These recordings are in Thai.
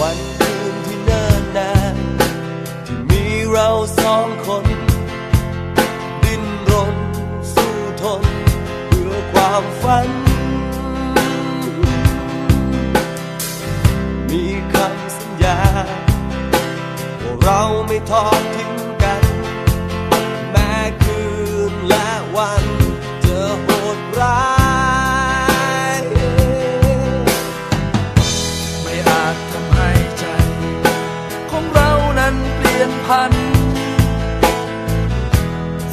วันคืนที่เนิ่นนานที่มีเราสองคน ดิ้นรนสู้ทน เพื่อความฝัน มีคำสัญญาว่าเราไม่ทอดทิ้ง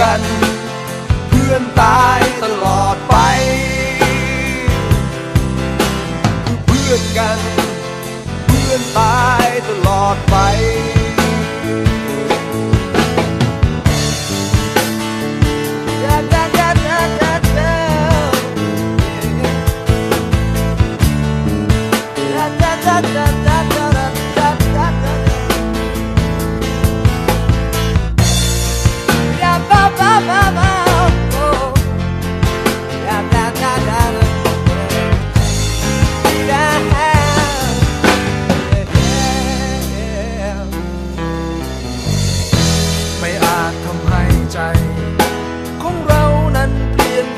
กัน เพื่อนตายตลอดไป คือเพื่อนกัน เพื่อนตายตลอดไปไม่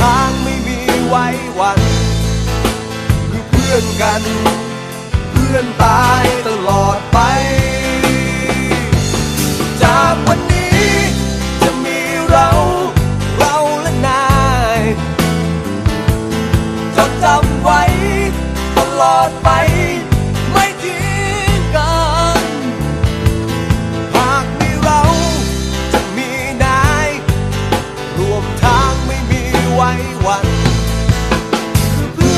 ทางไม่มีไว้วัน คือเพื่อนกัน เพื่อนตายตลอดไป จากวันนี้จะมีเรา เราและนายจดจำ